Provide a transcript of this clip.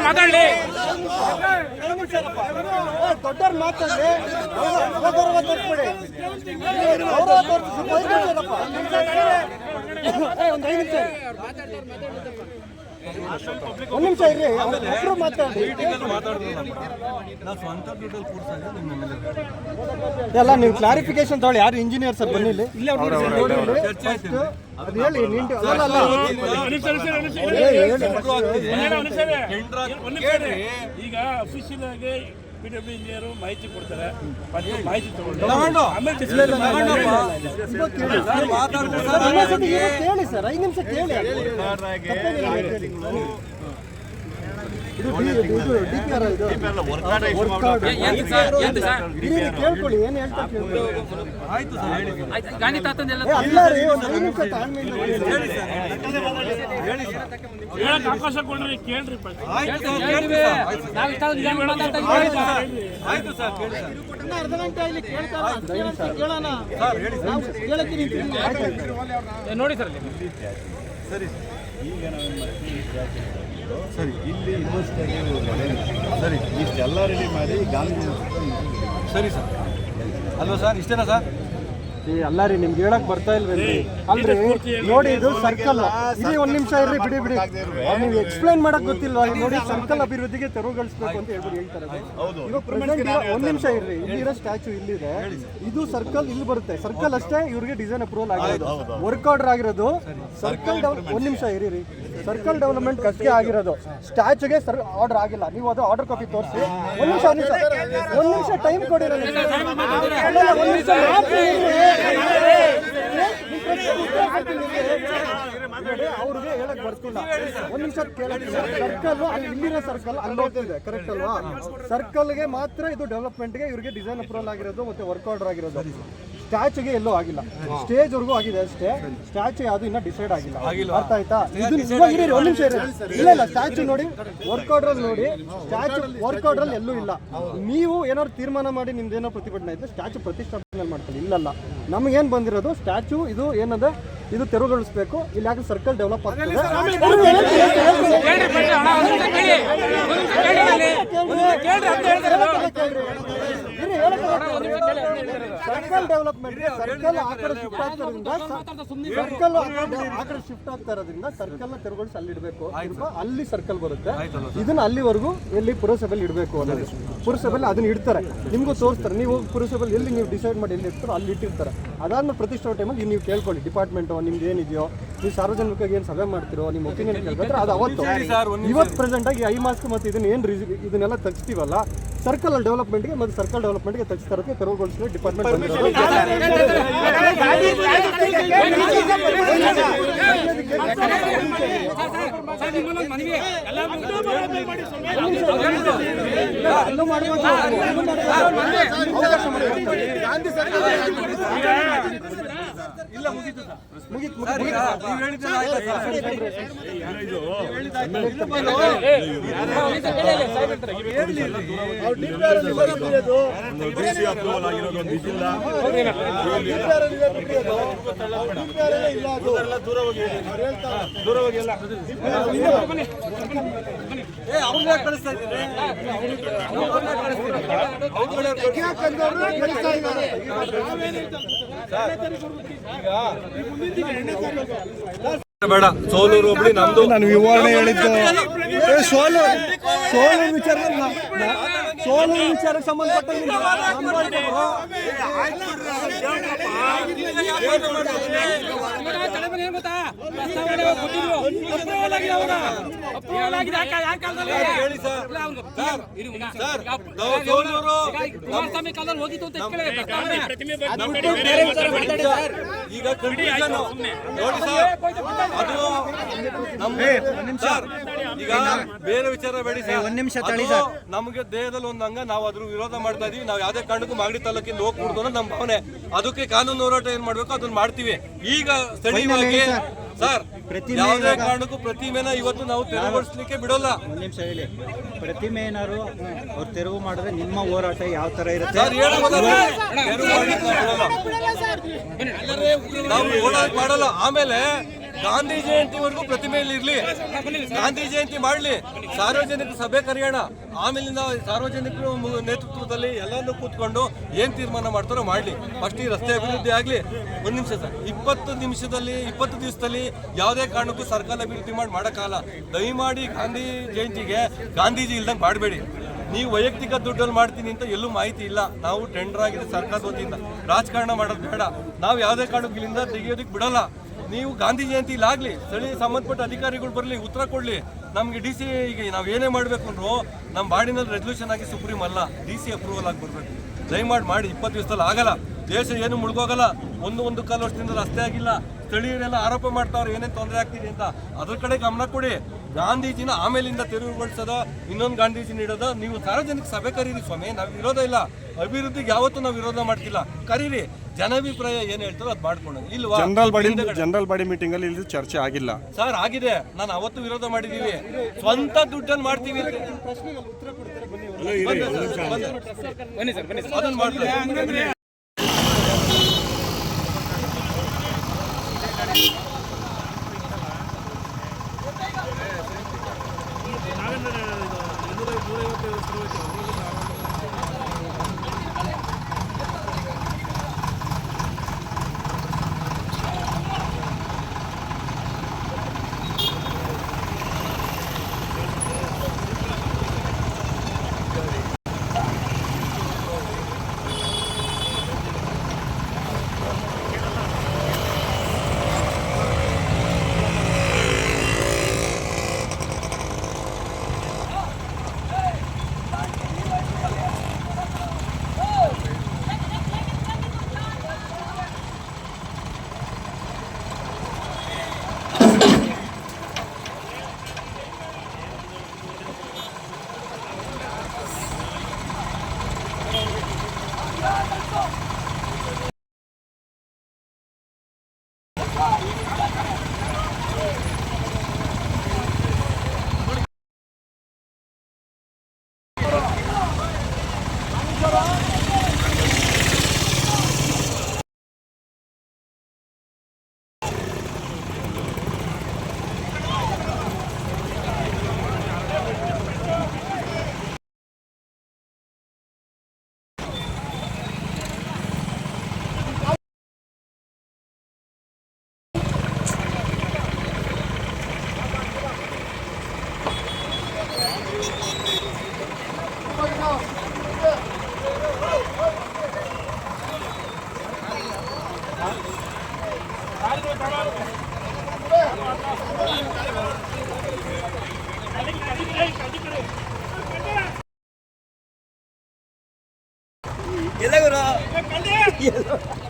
ಮಾತಾಡ್ಲಿ ಗೌರವ ತೋರಿಸಿ ಒಂದು ಐದು ನಿಮಿಷ ಒಂದು ನಿಮಿಷ ಇರ್ರಿ ಒಬ್ರು ಮಾತಾಡಿ ಎಲ್ಲ ನೀವು ಕ್ಲಾರಿಫಿಕೇಶನ್ ತಗೊಳ್ಳಿ ಯಾರು ಇಂಜಿನಿಯರ್ ಸರ್ First ಅದು ಹೇಳಿ ನಿಂಟು. ಅಲ್ಲ ಅಲ್ಲ. ಈಗ ಅಫಿಷಿಯಲ್ ಆಗಿ ಪಿ ಡಬ್ಲ್ಯೂ ಇಂಜಿನಿಯರ್ ಮಾಹಿತಿ ಕೊಡ್ತಾರೆ. ಮತ್ತೆ ಮಾಹಿತಿ ತಗೊಂಡು ಆಮೇಲೆ ಮಾಡಿ. ಸರ್, ಇನ್ನೊಂದ್ಸತಿ ಇವತ್ತು ಹೇಳಿ ಸರ್ ಐದು ನಿಮಿಷ ಕೇಳಿ. ಗಾಂಧಿ ತಾತಂದೆಲ್ಲ ಅವಕಾಶ ಕೊಡ್ರಿ ಕೇಳ್ರಿ ಇದ್ದೀವಿ. ಇನ್ನ ಅರ್ಧ ಗಂಟೆ ಇಲ್ಲಿ ಕೇಳೋಣ. ನೋಡಿ ಸರ್ ಸರಿ ಈಗ ನಾವೇನು ಮಾಡ್ತೀವಿ ಈ ಸರಿ ಇಲ್ಲಿ ಸರಿ ಇಷ್ಟೆಲ್ಲ ರೆಡಿ ಮಾಡಿ ಗಾಂಧಿ ಸರಿ ಸರ್. ಅಲ್ವಾ ಸರ್ ಇಷ್ಟೇನಾ ಸರ್? ಏ, ಅಲ್ಲ ರೀ ನಿಮ್ಗೆ ಹೇಳಕ್ ಬರ್ತಾ ಇಲ್ವೇನ್ರಿ ಅಲ್ರಿ ನೋಡಿ ಇದು ಸರ್ಕಲ್ ಇಲ್ಲಿ ಒಂದ್ ನಿಮಿಷ ಇರ್ರಿ ಬಿಡಿ ಬಿಡಿ. ನೀವು ಎಕ್ಸ್ಪ್ಲೈನ್ ಮಾಡಕ್ ಗೊತ್ತಿಲ್ಲ ಇಲ್ಲಿ ನೋಡಿ ಸರ್ಕಲ್ ಅಭಿವೃದ್ಧಿಗೆ ತೆರವುಗೊಳಿಸ್ಬೇಕು ಅಂತ ಹೇಳ್ಬಿಟ್ಟು ಹೇಳ್ತಾರೆ. ಇವಾಗ ಪ್ರೆಸೆಂಟ್ ಒಂದ್ ನಿಮಿಷ ಇರ್ರಿ. ಇಲ್ಲಿರೋ ಸ್ಟ್ಯಾಚು ಇಲ್ಲಿದೆ. ಇದು ಸರ್ಕಲ್ ಇಲ್ಲಿ ಬರುತ್ತೆ. ಸರ್ಕಲ್ ಅಷ್ಟೇ ಇವ್ರಿಗೆ ಡಿಸೈನ್ ಅಪ್ರೂವಲ್ ಆಗಿರೋದು. ವರ್ಕ್ ಆರ್ಡರ್ ಆಗಿರೋದು. ಸರ್ಕಲ್ ಒಂದ್ ನಿಮಿಷ ಇರಿ ಸರ್ಕಲ್ ಡೆವಲಪ್ಮೆಂಟ್ ಅಷ್ಟೇ ಆಗಿರೋದು ಸ್ಟ್ಯಾಚುಗೆ ಸರ್ ಆರ್ಡರ್ ಆಗಿಲ್ಲ ನೀವು ಅದು ಆರ್ಡರ್ ಕಾಪಿ ತೋರಿಸಿ ಒಂದು ನಿಮಿಷ ಒಂದು ನಿಮಿಷ ಒಂದು ನಿಮಿಷ ಟೈಮ್ ಕೊಡಿ. ಅಲ್ಲ, ಅಲ್ಲ, ಒಂದ್ ನಿಮಿಷ ಮಾತ್ರ ಇರಿ. ನೋಡಿ, ಅವ್ರಿಗೆ ಹೇಳಕ್ ಬರ್ತಿಲ್ಲ ಒಂದ್ ನಿಮಿಷ ಕೇಳಕ್ಕೆ ಸರ್ಕಲ್ ಅಲ್ಲಿ ಇಲ್ಲಿರೋ ಸರ್ಕಲ್ ಅಲ್ಲಿ ಹೋಗ್ತಿದೆ ಕರೆಕ್ಟ್ ಅಲ್ವಾ? ಸರ್ಕಲ್ಗೆ ಮಾತ್ರ ಇದು ಡೆವಲಪ್ಮೆಂಟ್ಗೆ ಇವ್ರಿಗೆ ಡಿಸೈನ್ ಅಪ್ರೂವಲ್ ಆಗಿರೋದು ಮತ್ತೆ ವರ್ಕ್ ಆರ್ಡರ್ ಆಗಿರೋದು. ಸ್ಟ್ಯಾಚುಗೆ ಎಲ್ಲೂ ಆಗಿಲ್ಲ. ಸ್ಟೇಜ್ ವರ್ಗೂ ಆಗಿದೆ ಅಷ್ಟೇ. ಸ್ಟ್ಯಾಚು ಯಾವುದು ಇನ್ನ ಡಿಸೈಡ್ ಆಗಿಲ್ಲ. ಅರ್ಥ ಆಯ್ತಾ? ಇದು ಇರಿ ಒಂದ್ ನಿಮಿಷ ಇರಿ. ಇಲ್ಲ ಇಲ್ಲ ಸ್ಟ್ಯಾಚು ನೋಡಿ ವರ್ಕ್ ಆರ್ಡರ್ ನೋಡಿ. ಸ್ಟ್ಯಾಚು ವರ್ಕ್ ಆರ್ಡರ್ ಎಲ್ಲೂ ಇಲ್ಲ. ನೀವು ಏನಾದ್ರು ತೀರ್ಮಾನ ಮಾಡಿ ನಿಮ್ದೇನೋ ಪ್ರತಿಭಟನೆ ಇದ್ರೆ ಸ್ಟ್ಯಾಚು ಪ್ರತಿಷ್ಠಾಪನೆ ಮಾಡ್ಕೊಳ್ಳಿ. ಇಲ್ಲಲ್ಲ. ನಮಗೇನ್ ಬಂದಿರೋದು ಸ್ಟ್ಯಾಚು ಇದು ಏನದೆ ಇದು ತೆರವುಗೊಳಿಸಬೇಕು ಇಲ್ಲಿ ಯಾಕೆ ಸರ್ಕಲ್ ಡೆವಲಪ್ ಆಗ್ತದೆ? ಸರ್ಕಲ್ ಡೆವಲಪ್ಮೆಂಟ್ ಸರ್ಕಲ್ ಆ ಕಡೆ ಶಿಫ್ಟ್ ಆಗ್ತಿರೋದ್ರಿಂದ ಸರ್ಕಲ್ ಆ ಕಡೆ ಶಿಫ್ಟ್ ಆಗ್ತಾ ಇರೋದ್ರಿಂದ ಸರ್ಕಲ್ನ ತೆರವುಗೊಳಿಸಿ ಅಲ್ಲಿ ಇಡಬೇಕು. ಅಲ್ಲಿ ಸರ್ಕಲ್ ಬರುತ್ತೆ. ಇದನ್ನ ಅಲ್ಲಿವರೆಗೂ ಎಲ್ಲಿ ಪುರಸಭೆಯಲ್ಲಿ ಇಡಬೇಕು ಅನ್ನೋದು. ಪುರಸಭೆಯಲ್ಲಿ ಅದನ್ನ ಇಡ್ತಾರೆ. ನಿಮ್ಗೂ ತೋರಿಸ್ತಾರೆ. ನೀವು ಪುರಸಭೆಯಲ್ಲಿ ಎಲ್ಲಿ ನೀವು ಡಿಸೈಡ್ ಮಾಡಿ ಎಲ್ಲಿ ಇರ್ತಾರೋ ಅಲ್ಲಿ ಇಟ್ಟಿರ್ತಾರೆ. ಅದಾದ್ಮೇಲೆ ಪ್ರತಿಷ್ಠಾ ಟೈಮಲ್ಲಿ ನೀವು ಕೇಳ್ಕೊಳ್ಳಿ ಡಿಪಾರ್ಟ್ಮೆಂಟು ನಿಮ್ದು ಏನಿದೆಯೋ. ನೀವು ಸಾರ್ವಜನಿಕವಾಗಿ ಏನು ಸಭೆ ಮಾಡ್ತಿರೋ ನಿಮ್ಮ ಒಪಿನಿಯನ್ ಕೇಳ್ಬೇಕಾದ್ರೆ ಅದು ಅವತ್ತು ಇವತ್ತು ಪ್ರೆಸೆಂಟ್ ಆಗಿ ಐ ಮಾಸ್ಕ್ ಮತ್ತು ಇದನ್ನ ಏನು ಇದನ್ನೆಲ್ಲ ತೆಗಿಸ್ತೀವಲ್ಲ ಸರ್ಕಲ್ ಡೆವಲಪ್ಮೆಂಟ್ಗೆ ಮತ್ತು ಸರ್ಕಲ್ ಡೆವಲಪ್ಮೆಂಟ್ಗೆ ತೆಗಿಸ್ತಾರಕ್ಕೆ ತೆರವುಗೊಳಿಸಿದ್ರೆ ಡಿಪಾರ್ಟ್ಮೆಂಟ್ ಇಲ್ಲ ಸರ್. ಮುಗಿತು ನೀವು ಹೇಳಿದ್ರೆ ದೂರ ಹೋಗಿ ದೂರ ಹೋಗಿ ಎಲ್ಲ ಏ ಅವ್ರನ್ನ ಕಳಿಸ್ತಾ ಇದ್ದಾರೆ ಅವ್ರನ್ನ ಕಳಿಸ್ತಾ ಇದ್ದಾರೆ ಅವ್ರನ್ನ ಕಳಿಸ್ತಾ ಇದ್ದಾರೆ ಬೇಡ ಸೋಲು ಹೋಗ್ಲಿ ನಮ್ದು. ನಾನು ವಿವರಣೆ ಹೇಳಿದ್ದು ಏ ಸೋಲು ಸೋಲು ವಿಚಾರ ಸೋಲು ವಿಚಾರ ಸಂಬಂಧಪಟ್ಟ ಕುಮಾರಸ್ವಾಮಿ ಕಾಲದಲ್ಲಿ ಹೋಗಿತ್ತು ಅಂತ. ಈಗ. ನೋಡಿ ಸರ್ ಅದು ನಮ್ಮ ಸರ್ ಈಗ ಬೇರೆ ವಿಚಾರ ಬೇಡಿ ಸರ್. ಒಂದ್ ನಿಮಿಷ ತಳಿ ಸರ್. ನಮಗೆ ದೇಹದಲ್ಲಿ ಒಂದು ಅಂಗ ನಾವು ಅದ್ರ ವಿರೋಧ ಮಾಡ್ತಾ ಇದೀವಿ. ನಾವು ಯಾವ್ದೇ ಕಾರಣಕ್ಕೂ ಮಾಗಡಿ ತಾಲೂಕಿಂದ ಹೋಗ್ಬಿಡ್ದು ನಮ್ಮ ಭಾವನೆ. ಅದಕ್ಕೆ ಕಾನೂನು ಹೋರಾಟ ಏನ್ ಮಾಡ್ಬೇಕು ಅದನ್ನ ಮಾಡ್ತೀವಿ. ಈಗ ಸ್ಥಳೀಯವಾಗಿ ಸರ್ ಯಾವುದೇ ಕಾರಣಕ್ಕೂ ಪ್ರತಿಮೆನ ಇವತ್ತು ನಾವು ತೆರವುಗೊಳಿಸ್ಲಿಕ್ಕೆ ಬಿಡೋಲ್ಲ. ಒಂದ್ ನಿಮಿಷ ಹೇಳಿ ಪ್ರತಿಮೆ ಏನಾದ್ರು ಅವ್ರು ತೆರವು ಮಾಡಿದ್ರೆ ನಿಮ್ಮ ಹೋರಾಟ ಯಾವ ತರ ಇರುತ್ತೆ? ಸರ್ ನಾವು ಬಿಡೋಲ್ಲ. ನಾವು ಓಡಾಟ ಮಾಡಲ್ಲ. ಆಮೇಲೆ ಗಾಂಧಿ ಜಯಂತಿವರೆಗೂ ಪ್ರತಿಮೆಯಲ್ಲಿ ಇರಲಿ. ಗಾಂಧಿ ಜಯಂತಿ ಮಾಡಲಿ. ಸಾರ್ವಜನಿಕ ಸಭೆ ಕರೆಯೋಣ. ಆಮೇಲಿಂದ ಸಾರ್ವಜನಿಕರು ನೇತೃತ್ವದಲ್ಲಿ ಎಲ್ಲರೂ ಕೂತ್ಕೊಂಡು ಏನು ತೀರ್ಮಾನ ಮಾಡ್ತಾರೋ ಮಾಡಲಿ. ಫಸ್ಟ್ ಈ ರಸ್ತೆ ಅಭಿವೃದ್ಧಿ ಆಗಲಿ. ಒಂದು ನಿಮಿಷ ಸರ್. ಇಪ್ಪತ್ತು ನಿಮಿಷದಲ್ಲಿ, ಇಪ್ಪತ್ತು ದಿವಸದಲ್ಲಿ ಯಾವುದೇ ಕಾರಣಕ್ಕೂ ಸರ್ಕಾರ ಅಭಿವೃದ್ಧಿ ಮಾಡಿ ಮಾಡೋಕ್ಕಾಗಲ್ಲ. ದಯಮಾಡಿ ಗಾಂಧಿ ಜಯಂತಿಗೆ ಗಾಂಧೀಜಿ ಇಲ್ದಂಗೆ ಮಾಡಬೇಡಿ. ನೀವು ವೈಯಕ್ತಿಕ ದುಡ್ಡಲ್ಲಿ ಮಾಡ್ತೀನಿ ಅಂತ ಎಲ್ಲೂ ಮಾಹಿತಿ ಇಲ್ಲ. ನಾವು ಟೆಂಡರ್ ಆಗಿದೆ ಸರ್ಕಾರದ ವತಿಯಿಂದ. ರಾಜಕಾರಣ ಮಾಡೋದು ಬೇಡ. ನಾವು ಯಾವುದೇ ಕಾರಣಕ್ಕೂ ಇಲ್ಲಿಂದ ತೆಗೆಯೋದಕ್ಕೆ ಬಿಡಲ್ಲ. ನೀವು ಗಾಂಧಿ ಜಯಂತಿ ಆಗಲಿ, ಸ್ಥಳೀಯ ಸಂಬಂಧಪಟ್ಟ ಅಧಿಕಾರಿಗಳು ಬರಲಿ, ಉತ್ತರ ಕೊಡಲಿ. ನಮಗೆ ಡಿ ಸಿ ಈಗ ನಾವು ಏನೇ ಮಾಡಬೇಕು ಅಂದ್ರೂ ನಮ್ಮ ಬಾಡಿನಲ್ಲಿ ರೆಸಲ್ಯೂಷನ್ ಆಗಿ ಸುಪ್ರೀಂ ಅಲ್ಲ, ಡಿ ಸಿ ಅಪ್ರೂವಲ್ ಆಗಿ ಬರಬೇಕು. ದಯಮಾಡಿ ಮಾಡಿ, ಇಪ್ಪತ್ತು ದಿವಸದಲ್ಲಿ ಆಗಲ್ಲ. ದೇಶ ಏನು ಮುಳುಗೋಗಲ್ಲ. ಒಂದು ಒಂದು ಕಾಲು ವರ್ಷದಿಂದ ರಸ್ತೆ ಆಗಿಲ್ಲ. ಸ್ಥಳೀಯರೆಲ್ಲ ಆರೋಪ ಮಾಡ್ತಾವ್ರೆ, ಏನೇನು ತೊಂದರೆ ಆಗ್ತಿದೆ ಅಂತ. ಅದ್ರ ಕಡೆ ಗಮನ ಕೊಡಿ. ಗಾಂಧೀಜಿನ ಆಮೇಲಿಂದ ತೆರವುಗೊಳಿಸೋದ ಇನ್ನೊಂದು ಗಾಂಧೀಜಿ ನೀಡೋದ ನೀವು ಸಾರ್ವಜನಿಕ ಸಭೆ ಕರೀರಿ ಸ್ವಾಮಿ ನಾವು ವಿರೋಧ ಇಲ್ಲ. ಅಭಿವೃದ್ಧಿಗೆ ಯಾವತ್ತೂ ನಾವು ವಿರೋಧ ಮಾಡ್ತಿಲ್ಲ. ಕರೀರಿ. ಜನಾಭಿಪ್ರಾಯ ಏನ್ ಹೇಳ್ತಾರೋ ಅದು ಮಾಡ್ಕೊಂಡು ಇಲ್ವಾ? General body. General body meeting ಅಲ್ಲಿ ಇಲ್ಲಿ ಚರ್ಚೆ ಆಗಿಲ್ಲ. ಸರ್ ಆಗಿದೆ. ನಾನು ಅವತ್ತು ವಿರೋಧ ಮಾಡಿದೀವಿ. ಸ್ವಂತ ದುಡ್ಡನ್ನು ಮಾಡ್ತೀವಿ. ಅಂತ. ಬನ್ನಿ ಸರ್ ಬನ್ನಿ 哈哈